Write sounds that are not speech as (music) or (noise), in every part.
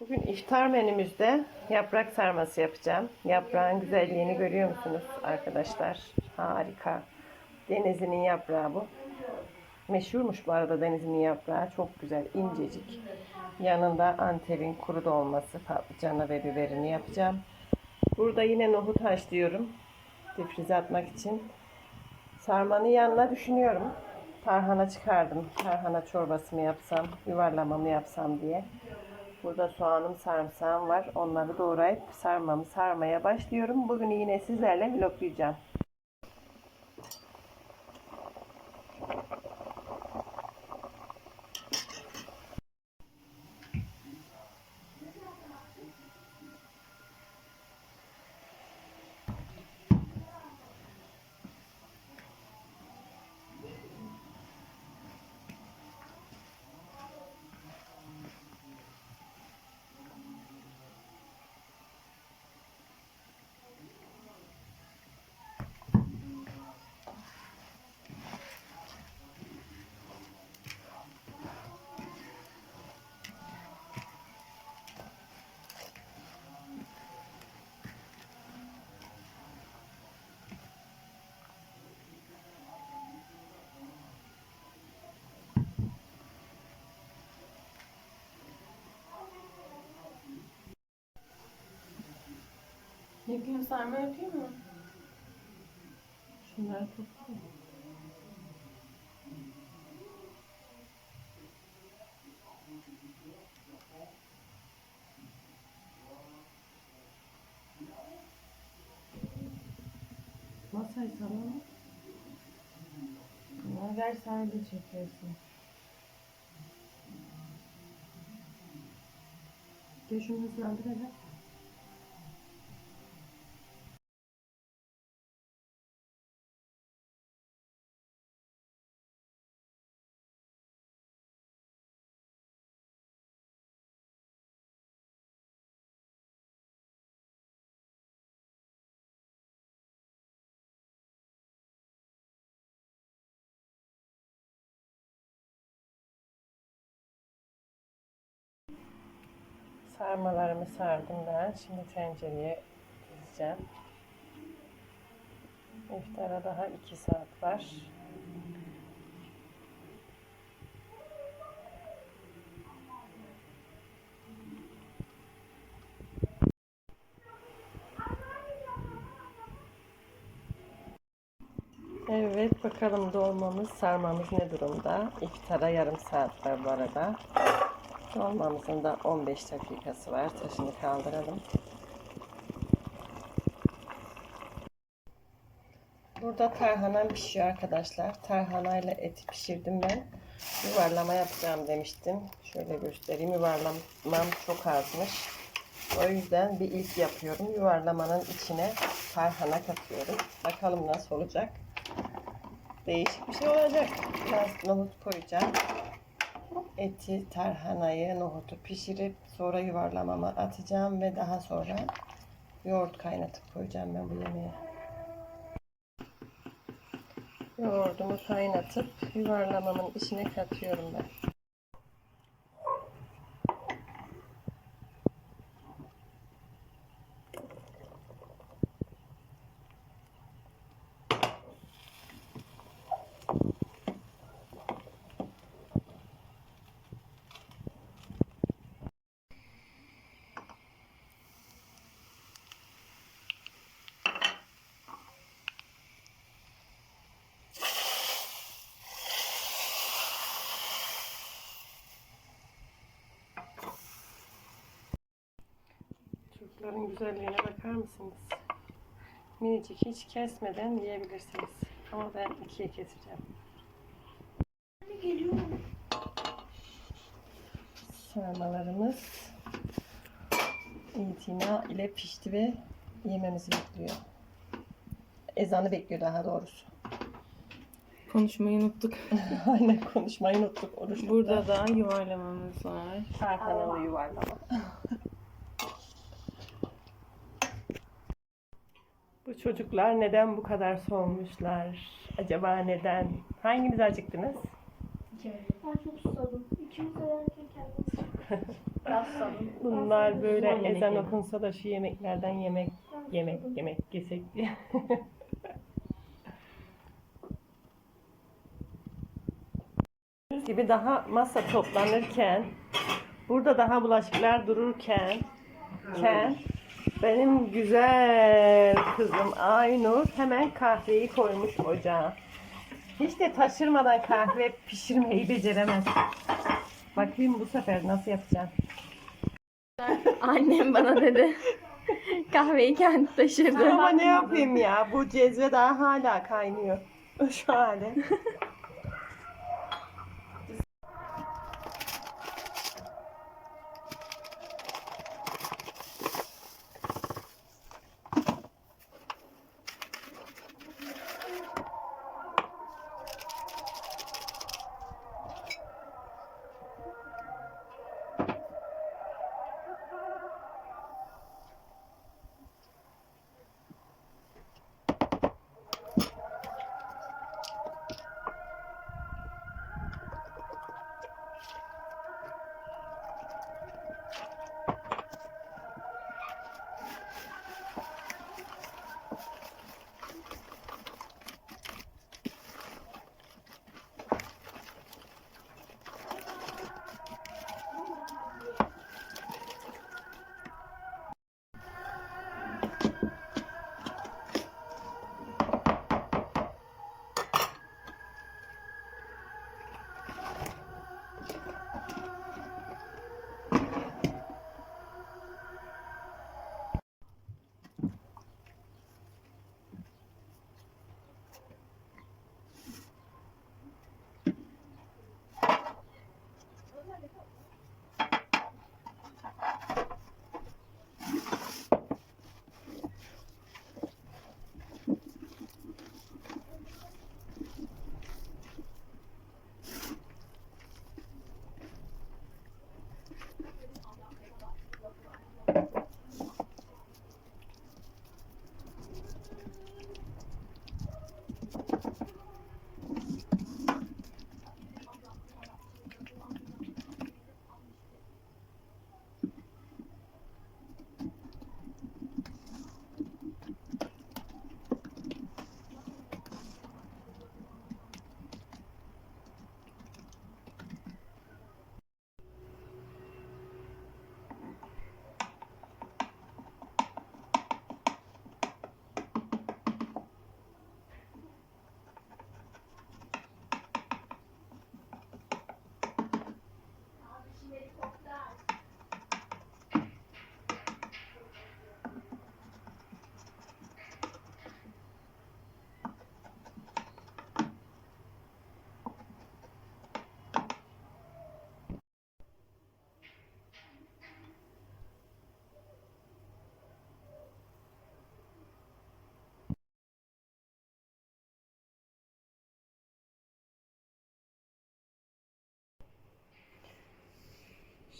Bugün iftar menümüzde yaprak sarması yapacağım. Yaprağın güzelliğini görüyor musunuz arkadaşlar? Harika. Denizli'nin yaprağı bu. Meşhurmuş bu arada Denizli'nin yaprağı. Çok güzel, incecik. Yanında Antep'in kuru dolması, patlıcanı ve biberini yapacağım. Burada yine nohut haşlıyorum. Difrize atmak için. Sarmanın yanına düşünüyorum. Tarhana çıkardım. Tarhana çorbası mı yapsam, yuvarlama mı yapsam diye. Burada soğanım, sarımsağım var. Onları doğrayıp sarmamı sarmaya başlıyorum. Bugün yine sizlerle vloglayacağım. Yapayım sarma yapayım mı? Şunları toplayayım. Masayı sallalım. Ama ver sen de çekiyorsun. Gel şunu hızlandır. Sarmalarımı sardım ben. Şimdi tencereye dizeceğim. İftara daha 2 saat var. Evet bakalım dolmamız sarmamız ne durumda? İftara yarım saat var bu arada. Dolmamızın da 15 dakikası var. Taşını kaldıralım. Burada tarhanam pişiyor arkadaşlar. Tarhanayla eti pişirdim ben. Yuvarlama yapacağım demiştim. Şöyle göstereyim. Yuvarlamam çok azmış. O yüzden bir ilk yapıyorum. Yuvarlamanın içine tarhana katıyorum. Bakalım nasıl olacak. Değişik bir şey olacak. Biraz nohut koyacağım eti, tarhanayı, nohutu pişirip sonra yuvarlamama atacağım ve daha sonra yoğurt kaynatıp koyacağım ben bu yemeğe. Yoğurdumu kaynatıp yuvarlamamın içine katıyorum ben. Çocukların güzelliğine bakar mısınız? Minicik hiç kesmeden yiyebilirsiniz. Ama ben ikiye keseceğim. Sarmalarımız itina ile pişti ve yememizi bekliyor. Ezanı bekliyor daha doğrusu. Konuşmayı unuttuk. (laughs) Aynen konuşmayı unuttuk. Oruç Burada da yuvarlamamız var. tarhanalı yuvarlama. Bu çocuklar neden bu kadar soğumuşlar? Acaba neden? Hanginiz acıktınız? Ben çok susadım. İkimiz de yerken kendimiz. (laughs) Bunlar böyle Son yemek ezan yemek. okunsa da şu yemeklerden yemek yemek yemek yesek diye. Gördüğünüz (laughs) gibi daha masa toplanırken burada daha bulaşıklar dururken ken, benim güzel kızım Aynur hemen kahveyi koymuş ocağa. Hiç de taşırmadan kahve (laughs) pişirmeyi beceremez. Bakayım bu sefer nasıl yapacağım. Annem bana dedi. Kahveyi kendi taşırdı. Ama ne yapayım ya? Bu cezve daha hala kaynıyor. Şu hali.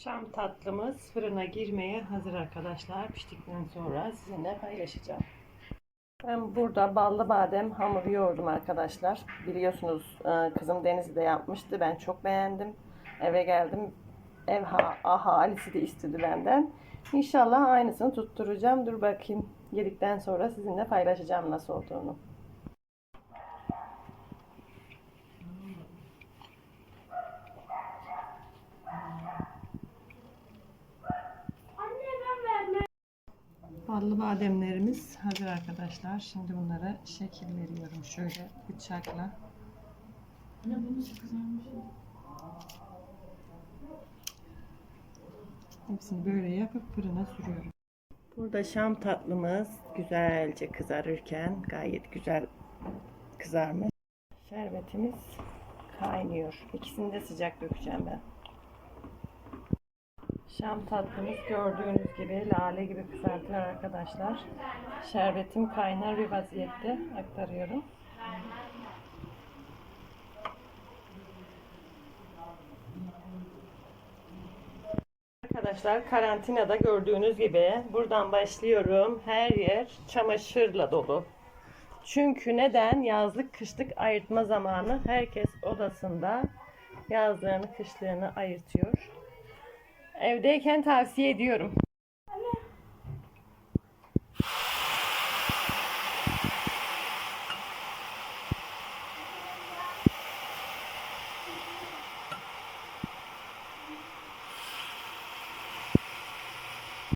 Şam tatlımız fırına girmeye hazır arkadaşlar. Piştikten sonra sizinle paylaşacağım. Ben burada ballı badem hamur yoğurdum arkadaşlar. Biliyorsunuz e, kızım Deniz'i de yapmıştı. Ben çok beğendim. Eve geldim. Ev ha ahalisi de istedi benden. İnşallah aynısını tutturacağım. Dur bakayım. Yedikten sonra sizinle paylaşacağım nasıl olduğunu. Ballı bademlerimiz hazır arkadaşlar. Şimdi bunlara şekil veriyorum şöyle bıçakla. Hepsini böyle yapıp fırına sürüyorum. Burada şam tatlımız güzelce kızarırken gayet güzel kızarmış. Şerbetimiz kaynıyor. İkisini de sıcak dökeceğim ben. Şam tatlımız gördüğünüz gibi lale gibi kızartıyor arkadaşlar. Şerbetim kaynar bir vaziyette aktarıyorum. Arkadaşlar karantinada gördüğünüz gibi buradan başlıyorum. Her yer çamaşırla dolu. Çünkü neden? Yazlık kışlık ayırtma zamanı. Herkes odasında yazlığını kışlığını ayırtıyor. Evdeyken tavsiye ediyorum.